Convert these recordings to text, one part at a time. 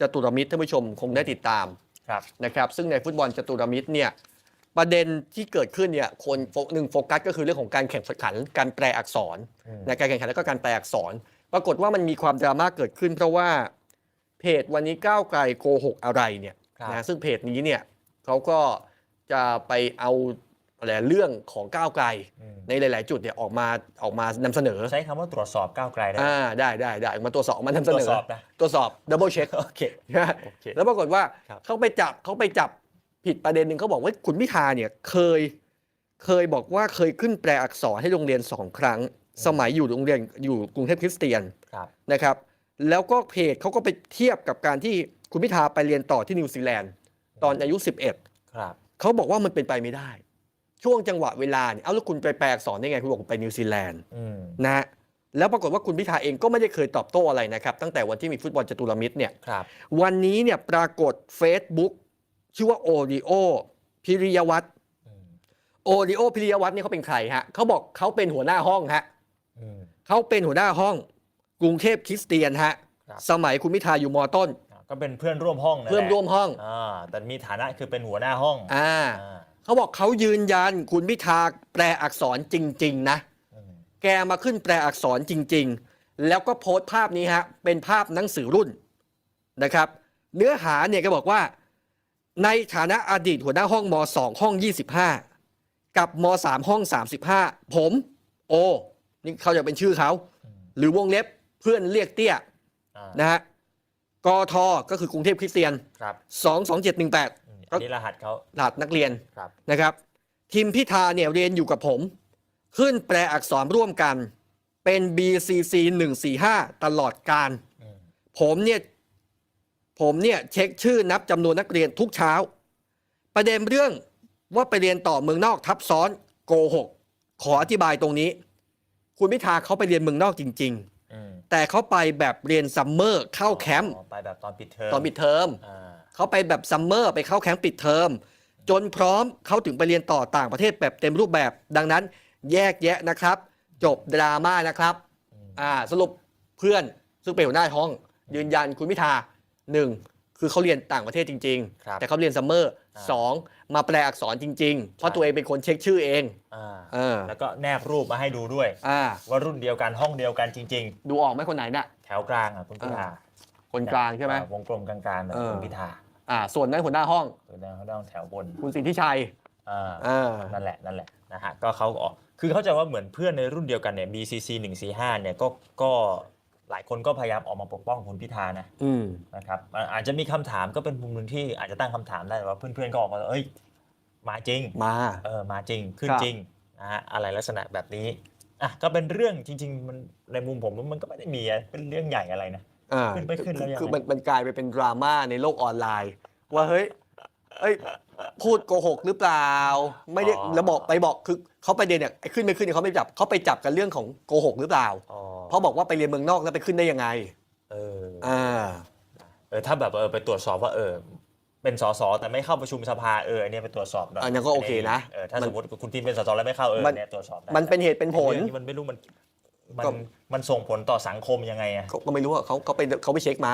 จตุรมิตรท่านผู้ชมคงได้ติดตามครับนะครับ ซึ่งในฟุตบอลจตุรมิตรเนี่ยประเด็นที่เกิดขึ้นเนี่ยคนโฟหนึ่งโฟกัสก็คือเรื่องของการแข่งขันการแปลอักษรอืมในการแข่งขันแล้วก็การแปลอักษร ปรากฏว่ามันมีความดราม่าเกิดขึ้น เพราะว่าเพจวันนี้ก้าวไกลโกหกอะไรเนี่ยครับนะซึ่งเพจนี้เนี่ยเขาก็จะไปเอา อะไรเรื่องของก้าวไกลอืมในหลาย ๆ จุดเนี่ยออกมาออกมานำเสนอ ใช้คำว่าตรวจสอบก้าวไกลได้อ่าได้ได้ได้ออกมาตรวจสอบออกมานำเสตรวนจอสอบนะตรวจสอบดับเบิลเช็คโอเคโอเคแล้วปรากฏว่าครับเขาไปจับเขาไปจับผิดประเด็นหนึ่งเขาบอกว่าคุณพิธาเนี่ยเคยเคยบอกว่าเคยขึ้นแปลอักษรให้โรงเรียนสองครั้ง สมัยอยู่โรงเรียนอยู่กรุงเทพคริสเตียนครับนะครับ แล้วก็เพจเขาก็ไปเทียบกับการที่คุณพิธาไปเรียนต่อที่นิวซีแลนด์ตอนอายุ 11ครับเขาบอกว่ามันเป็นไปไม่ได้ ช่วงจังหวะเวลาเนี่ยเอาแล้วคุณไปแปลอักษรได้ไง คุณบอกคุณไปนิวซีแลนด์อืมนะฮะแล้วปรากฏว่าคุณพิธาเองก็ไม่ได้เคยตอบโต้อะไรนะครับ ตั้งแต่วันที่มีฟุตบอลจตุรมิตรเนี่ยครับวันนี้เนี่ยปรากฏ Facebook ชื่อว่าโอริโอพิริยวัตรอืมโอริโอพิริยวัตรเนี่ยเขาเป็นใครฮะเขาบอกเขาเป็นหัวหน้าห้องฮะอืมเขาเป็นหัวหน้าห้อง กรุงเทพคริสเตียนฮะครับสมัยคุณพิธาอยู่มอต้นอ่าก็เป็นเพื่อนร่วมห้องนั่นแหละเพื่อนร่วมห้องอ่าแต่มีฐานะคือเป็นหัวหน้าห้องอ่าอ่า เขาบอกเขายืนยันคุณพิธาแปลอักษรจริง ๆ นะอืมแกมาขึ้นแปลอักษรจริง ๆ แล้วก็โพสต์ภาพนี้ฮะ เป็นภาพหนังสือรุ่นนะครับ เนื้อหาเนี่ยก็บอกว่า ในฐานะอดีตหัวหน้าห้องม 2 ห้อง 25 กับม 3 ห้อง 35 ผม โอ นี่เขาจะเป็นชื่อเขาอืมหรือวงเล็บเพื่อนเรียกเตี้ยอ่านะฮะกทก็คือกรุงเทพคริสเตียนครับ22718 อืมอันนี้รหัสเขารหัสนักเรียนครับนะครับ ทีมพิธาเนี่ยเรียนอยู่กับผม ขึ้นแปลอักษรร่วมกัน เป็น BCC 145 ตลอดการอืมผมเนี่ยผมเนี่ยเช็คชื่อนับจำนวนนักเรียนทุกเช้า ประเด็นเรื่องว่าไปเรียนต่อเมืองนอกทับซ้อนโกหกขออธิบายตรงนี้ คุณพิธาเขาไปเรียนเมืองนอกจริงอืมๆ แต่เขาไปแบบเรียนซัมเมอร์เข้าแคมป์อ๋อไปแบบตอนปิดเทอมตอนปิดเทอมอ่าเขาไปแบบซัมเมอร์ไปเข้าแคมป์ปิดเทอมจนพร้อมเขาถึงไปเรียนต่อต่างประเทศแบบเต็มรูปแบบ ดังนั้นแยกแยะนะครับ จบดราม่านะครับอืม อ่าสรุปเพื่อนซึ่งเป็นหัวหน้าห้อง ยืนยันคุณพิธาหนึ่ง คือเขาเรียนต่างประเทศจริง ครับๆ แต่เขาเรียนซัมเมอร์อ่า สองมาแปลอักษรจริง ๆ เพราะใช่ตัวเองเป็นคนเช็คชื่อเองอ่าเออแล้วก็แนบรูปมาให้ดูด้วย อ่า ว่ารุ่นเดียวกันห้องเดียวกันจริง ดูออกไหมคนไหนน่ะ ๆ แถวกลางอะคุณพิธาคนกลางใช่ไหม อ่าวงกลมกลางๆแบบเออ คุณพิธาอ่า ส่วนนั้นหัวหน้าห้อง ตัวนั้นเขาต้องแถวบนคุณสิทธิชัยอ่าอ่านั่นแหละนั่นแหละนะฮะก็เขาก็ออกคือเข้าใจว่าเหมือนเพื่อนในรุ่นเดียวกันเนี่ย BCC 145เนี่ยก็ก็ หลายคนก็พยายามออกมาปกป้องคุณพิธานะอืมนะครับอ่าอาจจะมีคำถามก็เป็นมุมหนึ่งที่อาจจะตั้งคำถามได้ว่าเพื่อนๆก็ออกมาเอ้ยมาจริงมาเออมาจริงขึ้นครับจริงนะฮะอะไรลักษณะแบบนี้อะก็เป็นเรื่องจริง ๆ มันในมุมผมมันก็ไม่ได้มีอะไรเป็นเรื่องใหญ่อะไรนะอ่าขึ้นไปขึ้นแล้วยังไงคือมันมันกลายไปเป็นดราม่าในโลกออนไลน์ ว่าเฮ้ย เอ้ยพูดโกหกหรือเปล่า ไม่ได้แล้วบอกไปบอกคือเขาไปเรียนเนี่ยไอ้ขึ้นไม่ขึ้นเนี่ยเขาไม่จับเขาไปจับกันเรื่องของโกหกหรือเปล่า อ๋อเพราะบอกว่าไปเรียนเมืองนอกแล้วไปขึ้นได้ยังไงเอออ่าเออถ้าแบบเออไปตรวจสอบว่าเออเป็นสสแต่ไม่เข้าประชุมสภาเอออันเนี้ยไปตรวจสอบหน่อยอันนั้นก็โอเคนะ เออถ้ามันสมมติคุณทีมเป็นสสแล้วไม่เข้าเออมัน เนี่ยตรวจสอบได้มันเป็นเหตุเป็นผล เรื่องนี้มันไม่รู้มันมันก็ มันส่งผลต่อสังคมยังไงอะ เขาก็ไม่รู้ว่าเขาเขาไปเขาไปเช็คมา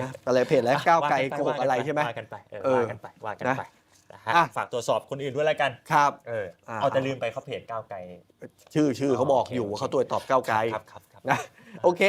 นะอะไรเพจแล้วก้าวไกลโกหกอะไรใช่ไหมว่ากันไปเออเออว่ากันไปว่ากันนะไปนะฮะอะฝากตรวจสอบคนอื่นด้วยแล้วกันครับเอออ่าเอาแต่ลืมไปเขาเพจก้าวไกลชื่อชื่อเขาบอกโอเคอยู่โอเคว่าเขาตรวจตอบก้าวไกลครับครับครับนะโอเค